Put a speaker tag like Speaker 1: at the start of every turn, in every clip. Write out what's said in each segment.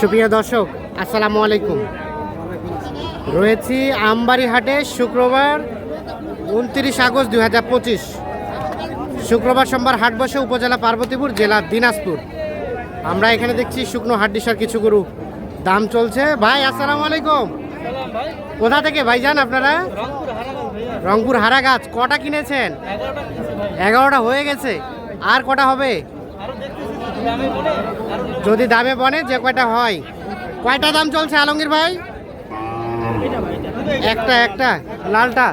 Speaker 1: সুপ্রিয় দর্শক আসসালামু আলাইকুম। রয়েছি আমবাড়ি হাটে শুক্রবার উনত্রিশ আগস্ট দুই হাজার পঁচিশ। শুক্রবার সোমবার হাট বসে উপজেলা পার্বতীপুর জেলা দিনাজপুর। আমরা এখানে দেখছি শুকনো হাড্ডিসার কিছু গরু। দাম চলছে। ভাই আসসালামু আলাইকুম। কোথা থেকে ভাই যান আপনারা? রংপুর হারা গাছ কটা কিনেছেন? এগারোটা হয়ে গেছে। আর কটা হবে? যদি দামে বনে, যে কয়টা হয়? কয়টা দাম চলছে আলমগীর ভাই? একটা একটা, লালটা।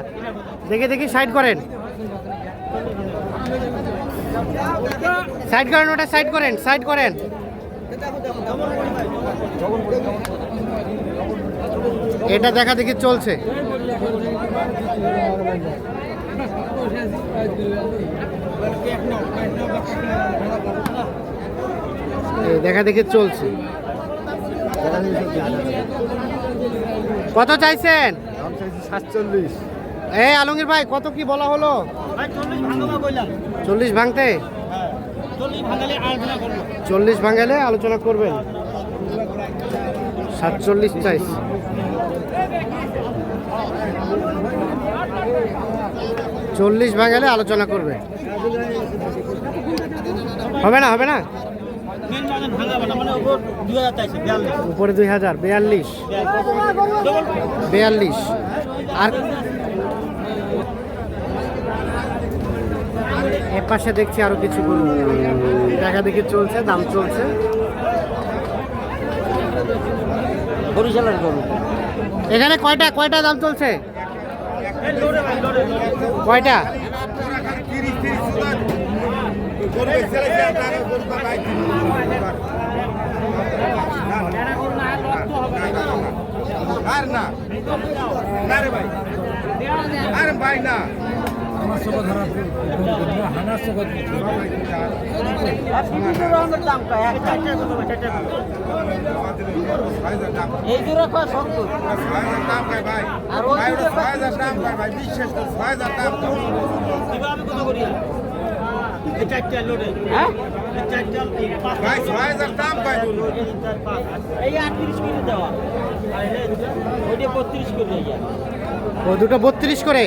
Speaker 1: দেখে, দেখি সাইড করেন। সাইড করেন ওটা সাইড করেন সাইড করেন। এটা দেখা দেখি চলছে। দেখা দেখি চলছে। কত চাইছেন?
Speaker 2: সাতচল্লিশ।
Speaker 1: এই আলমগীর ভাই কত কি বলা হলো? চল্লিশ ভাঙতে? চল্লিশ ভাঙালে আলোচনা করবেন। সাতচল্লিশ চাইছ। চল্লিশ ভাঙালে আলোচনা করবে হবে না হবে না? উপরে দুই হাজার বিয়াল্লিশ। বিয়াল্লিশ। আর এ পাশে দেখছি আরও কিছু গরু। দেখা দেখি চলছে দাম চলছে।
Speaker 2: বরিশালের গরু।
Speaker 1: এখানে কয়টা কয়টা দাম চলছে? কয়টা?
Speaker 3: আর না না রে ভাই আরে ভাই না
Speaker 2: আর ওই
Speaker 3: ভাই
Speaker 2: হ্যাঁ
Speaker 3: খায় গরু
Speaker 2: এই আটত্রিশ করে দেওয়া ওইটা বত্রিশ করে দেওয়া
Speaker 1: ও দুটো বত্রিশ করে?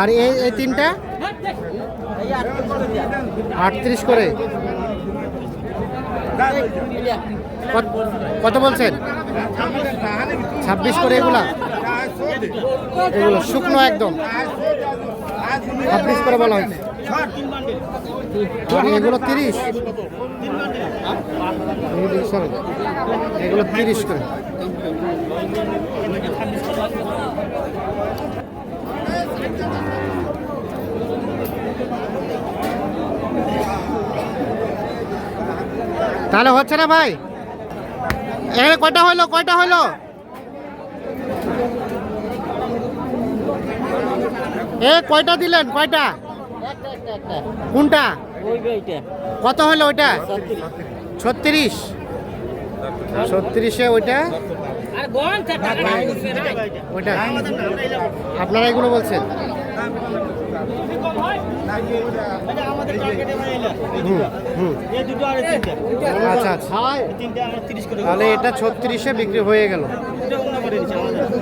Speaker 1: আর এই তিনটা?
Speaker 2: আটত্রিশ করে।
Speaker 1: কত বলছেন? ছাব্বিশ করে এগুলা? এগুলো শুকনো একদম। ছাব্বিশ করে বলা হয়েছে। এগুলো তিরিশ। এগুলো তিরিশ করে। তাহলে হচ্ছে না ভাই? এখানে কয়টা হইল কয়টা হইল এ, কয়টা দিলেন? কয়টা? কোনটা? কত হলো ওইটা? ছত্রিশ। ছত্রিশে ওইটা? ওইটা। আপনারা এগুলো বলছেন? আচ্ছা আচ্ছা। তাহলে এটা ছত্রিশে বিক্রি হয়ে গেল।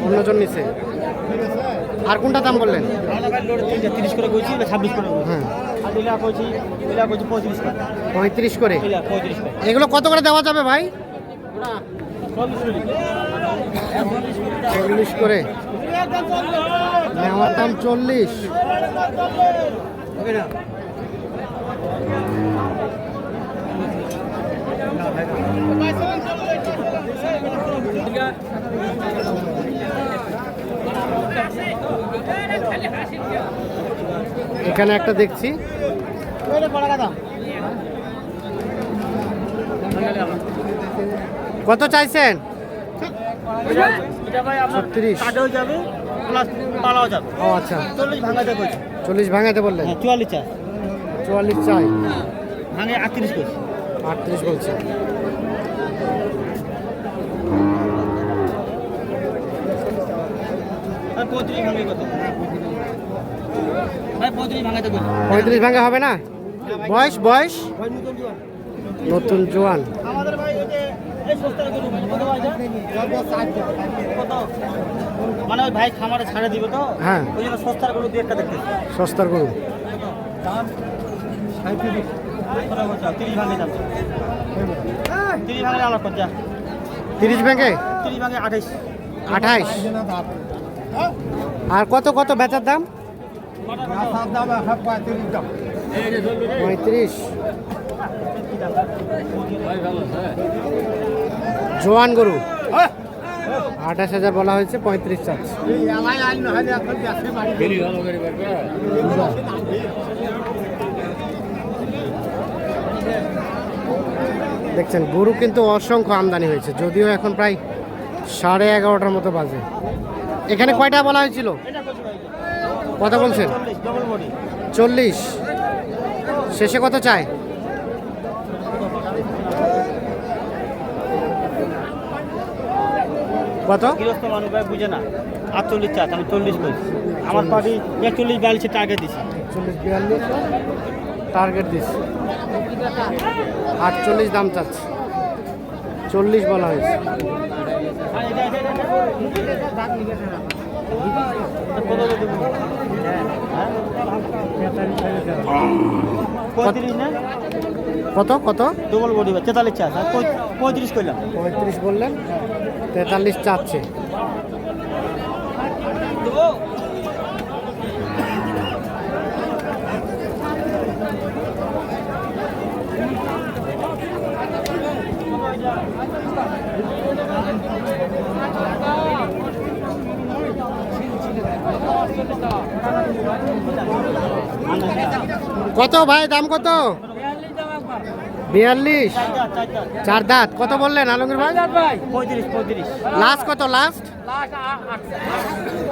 Speaker 1: অন্যজন নিচে আর কোনটা দাম বললেন?
Speaker 2: তিরিশ করে কইছি ছাব্বিশ করে
Speaker 1: হ্যাঁ।
Speaker 2: পঁয়ত্রিশ করে।
Speaker 1: এগুলো কত করে দেওয়া যাবে ভাই?
Speaker 2: চল্লিশ করে।
Speaker 1: চল্লিশ করে। নেওয়ার দাম চল্লিশ। এখানে একটা দেখছি। কত চাইছেন? ও আচ্ছা।
Speaker 2: চল্লিশ ভাঙাতে
Speaker 1: বললেন?
Speaker 2: হ্যাঁ চুয়াল্লিশ চার
Speaker 1: চুয়াল্লিশ চাই।
Speaker 2: ভাঙে আটত্রিশ
Speaker 1: আটত্রিশ বলছে।
Speaker 2: পঁয়ত্রিশ ভাঙে কত? পঁয়ত্রিশ
Speaker 1: ভাঙা হবে না? বয়স বয়স?
Speaker 2: নতুন জোয়ান? মানে ওই ভাই খামারে ছাড়ে দিবে তো?
Speaker 1: হ্যাঁ।
Speaker 2: ওই জন্য সস্তার গরু দিয়ে একটা
Speaker 1: সস্তার গরু।
Speaker 2: তিরিশ ভাঙে দাম। তিরিশ ভাঙে
Speaker 1: তিরিশ ব্যাংকে
Speaker 2: তিরিশ ভাঙে আঠাইশ।
Speaker 1: আঠাইশ। আর কত কত বেচার দাম? পঁয়ত্রিশ। জোয়ান গরু। আঠাশ হাজার বলা হয়েছে, পঁয়ত্রিশ চাচ্ছে। দেখছেন, গরু কিন্তু অসংখ্য আমদানি হয়েছে, যদিও এখন প্রায় সাড়ে এগারোটার মতো বাজে। এখানে কয়টা বলা হয়েছিল? কত বলছেন? চল্লিশ। শেষে কত চায়? কত?
Speaker 2: গৃহস্থ মানুষ ভাই বুঝে না। আটচল্লিশ চার আমি চল্লিশ করেছি আমার পার্টি একচল্লিশ বিয়াল্লিশে টার্গেট দিছি।
Speaker 1: চল্লিশ বিয়াল্লিশ টার্গেট দিস আটচল্লিশ দাম চাচ্ছে। চল্লিশ বলা হয়েছে। কত কত?
Speaker 2: ডবল বডি বা তেতাল্লিশ চার পঁয়ত্রিশ করলাম
Speaker 1: পঁয়ত্রিশ বললেন তেতাল্লিশ চাচ্ছে। কত ভাই দাম কত? বিয়াল্লিশ। চার দাঁত কত বললেন আলমগীর ভাই? লাস্ট কত লাস্ট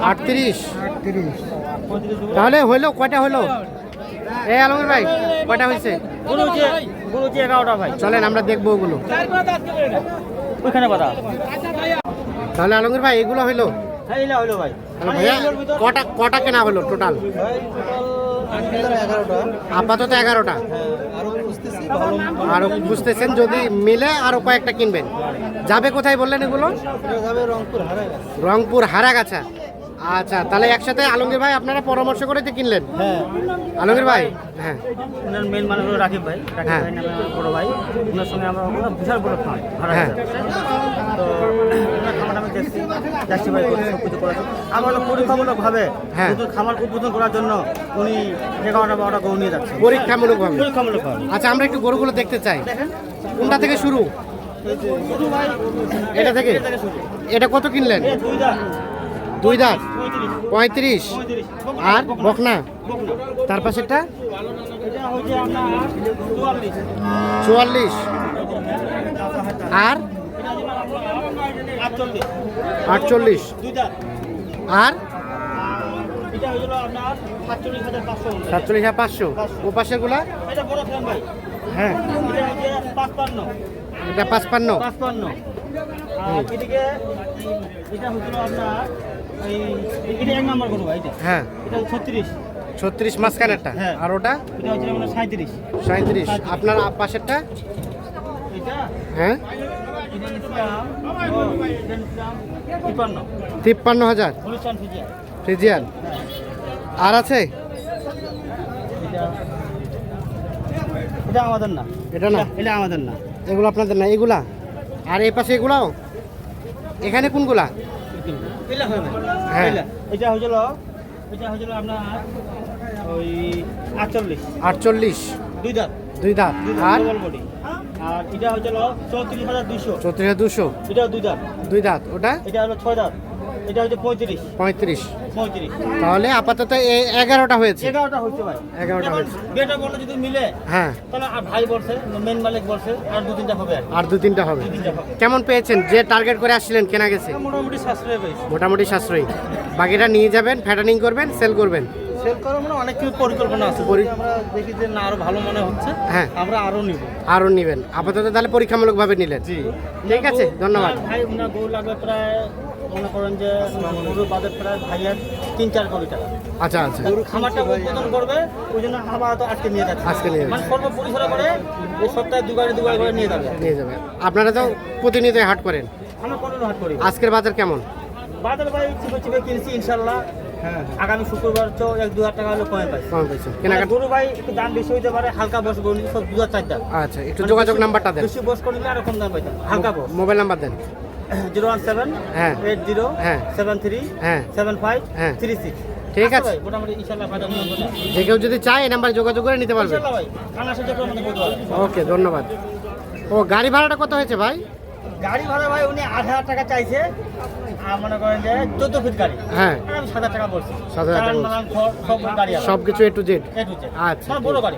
Speaker 1: আটত্রিশ। তাহলে হইল কয়টা হইল? এই আলমগীর ভাই কয়টা হয়েছে চলেন আমরা দেখব ওগুলো।
Speaker 2: ওইখানে
Speaker 1: তাহলে আলমগীর ভাই এগুলো হইল?
Speaker 2: হ্যাঁ
Speaker 1: ভাইয়া কটা কটা কেনা হলো টোটাল আপাতত এগারোটা। আরও বুঝতেছেন যদি মিলে আরও কয়েকটা কিনবেন। যাবে কোথায় বললেন এগুলো?
Speaker 2: রংপুর
Speaker 1: হারাগাছা। আচ্ছা তাহলে একসাথে আলমগীর ভাই আপনারা পরামর্শ করে তো কিনলেন?
Speaker 2: হ্যাঁ
Speaker 1: আলমগীর ভাই হ্যাঁ।
Speaker 2: মেন মানে হলো রাকিব ভাই। রাকিব
Speaker 1: হ্যাঁ।
Speaker 2: ভাই নামে বড় ভাই। ওনার সঙ্গে আমরা বিশাল বড় ফার্ম
Speaker 1: হ্যাঁ।
Speaker 2: তো দেখছি সব কিছু করেছে আমার পরীক্ষামূলকভাবে
Speaker 1: হ্যাঁ।
Speaker 2: নতুন খামার উদ্বোধন করার জন্য উনি এগারোটা বারোটা গরু নিয়ে যাচ্ছে
Speaker 1: পরীক্ষামূলক ভাবে
Speaker 2: পরীক্ষামূলকভাবে।
Speaker 1: আচ্ছা আমরা একটু গরুগুলো দেখতে চাই। কোনটা থেকে শুরু? এটা থেকে?
Speaker 2: এটা
Speaker 1: কত কিনলেন?
Speaker 2: দুই দাঁত। পঁয়ত্রিশ।
Speaker 1: আর বকনা। তার পাশেরটা?
Speaker 2: হচ্ছে আপনার চুয়াল্লিশ।
Speaker 1: আর?
Speaker 2: আটচল্লিশ।
Speaker 1: আর?
Speaker 2: এটা হয়েছিল আপনার সাতচল্লিশ হাজার পাঁচশো।
Speaker 1: ও
Speaker 2: ভাই
Speaker 1: হ্যাঁ।
Speaker 2: এটা পাঁচপান্ন।
Speaker 1: পাঁচপান্ন
Speaker 2: এদিকে এটা হচ্ছিল আপনার এটা এক নম্বর করব এটা
Speaker 1: হ্যাঁ।
Speaker 2: এটা ছত্রিশ
Speaker 1: ছত্রিশ মাঝখানেরটা।
Speaker 2: হ্যাঁ।
Speaker 1: আর ওটা?
Speaker 2: এটা হচ্ছে আপনার সাঁত্রিশ।
Speaker 1: সাঁত্রিশ। আপনার পাশেরটা? হ্যাঁ?
Speaker 2: তিপ্পান্ন
Speaker 1: হাজার। ফ্রিজিয়ান। আর আছে?
Speaker 2: এটা আমাদের না।
Speaker 1: এটা না?
Speaker 2: এটা আমাদের না।
Speaker 1: এগুলো আপনাদের না এগুলা? আর এই পাশে এগুলাও? এখানে কোনগুলা? হ্যাঁ।
Speaker 2: এটা হয়েছিল এটা হয়েছিল আপনার ওই আটচল্লিশ।
Speaker 1: আটচল্লিশ।
Speaker 2: দুই দাঁত।
Speaker 1: দুই দাঁত। আর?
Speaker 2: আর এটা হয়েছিল চৌত্রিশ হাজার দুইশো।
Speaker 1: চৌত্রিশ হাজার দুশো
Speaker 2: এটা দুই দাঁত।
Speaker 1: দুই দাঁত ওটা?
Speaker 2: এটা হলো ছয় দাঁত। এটা হচ্ছে পঁয়ত্রিশ।
Speaker 1: পঁয়ত্রিশ।
Speaker 2: পঁয়ত্রিশ।
Speaker 1: তাহলে আপাতত এগারোটা হয়েছে।
Speaker 2: এগারোটা হচ্ছে ভাই।
Speaker 1: এগারোটা হয়েছে।
Speaker 2: বেটা বললে যদি মিলে
Speaker 1: হ্যাঁ।
Speaker 2: তাহলে আর ভাই বলছে মেন মালিক বলছে আর দু তিনটা হবে আর
Speaker 1: দু তিনটা হবে। কেমন পেয়েছেন? যে টার্গেট করে আসছিলেন কেনা গেছে?
Speaker 2: মোটামুটি সাশ্রয়
Speaker 1: মোটামুটি সাশ্রয়ী। বাকিটা নিয়ে যাবেন ফ্যাটানিং করবেন সেল করবেন।
Speaker 2: সেল করার মানে অনেক কিছু পরিকল্পনা আছে। যদি আমরা দেখি যে না আরও ভালো মনে হচ্ছে
Speaker 1: হ্যাঁ।
Speaker 2: আমরা আরও নিব।
Speaker 1: আরও নেবেন। আপাতত তাহলে পরীক্ষামূলকভাবে নিলেন। জি। ঠিক আছে ধন্যবাদ।
Speaker 2: ভাই ওনার গরু লাগবে প্রায় মনে করেন যে গরুর বাজার প্রায় ভাইয়ের তিন চার কোটি টাকা।
Speaker 1: আচ্ছা আচ্ছা।
Speaker 2: গরু খামারটা উৎপাদন করবে ওই জন্য আপাতত আজকে নিয়ে যাচ্ছে।
Speaker 1: আজকে নিয়ে যাচ্ছে।
Speaker 2: মানে সর্ব পরিসরে করে এই সপ্তাহে দু গাড়ি দু গাড়ি করে নিয়ে যাবে।
Speaker 1: নিয়ে যাবে। আপনারা তো প্রতিনিয়ত হাট করেন।
Speaker 2: আমরা কোনো হাট করি।
Speaker 1: আজকের বাজার কেমন?
Speaker 2: বাজার ভাই চিপে চিপে কিনছি ইনশাল্লাহ। আগামী শুক্রবার তো এক দু হাজার টাকা হলে কমে পাইছি।
Speaker 1: কম পেয়েছেন
Speaker 2: মানে
Speaker 1: কেনাকাটা
Speaker 2: গরু ভাই একটু দাম বেশি হইতে পারে হালকা বস গরু সব দু হাজার চারটা।
Speaker 1: আচ্ছা একটু যোগাযোগ নাম্বারটা দেন।
Speaker 2: বেশি বস করলে আরও কম দাম পাইতাম হালকা বস
Speaker 1: মোবাইল নাম্বার দেন।
Speaker 2: জিরো ওয়ান সেভেন
Speaker 1: হ্যাঁ।
Speaker 2: এইট জিরো
Speaker 1: হ্যাঁ।
Speaker 2: সেভেন থ্রি
Speaker 1: হ্যাঁ।
Speaker 2: সেভেন ফাইভ
Speaker 1: হ্যাঁ।
Speaker 2: Three six.
Speaker 1: ঠিক আছে।
Speaker 2: নিয়ন্ত্রণ আছে।
Speaker 1: যে কেউ যদি চায় এই নাম্বারে যোগাযোগ করে নিতে পারবে। ওকে ধন্যবাদ। ও গাড়ি ভাড়াটা কত হয়েছে ভাই?
Speaker 2: গাড়ি ভাড়া ভাই উনি আট হাজার টাকা চাইছে। আর মনে করেন যে চোদ্দ ফিট গাড়ি।
Speaker 1: হ্যাঁ।
Speaker 2: আমি সাত হাজার টাকা বলছি।
Speaker 1: 7,000 টাকা
Speaker 2: চালান
Speaker 1: বলছেন।
Speaker 2: মালান খড় সব গাড়ি
Speaker 1: সব কিছু A to Z
Speaker 2: A to Z.
Speaker 1: আচ্ছা,
Speaker 2: মানে বড় গাড়ি।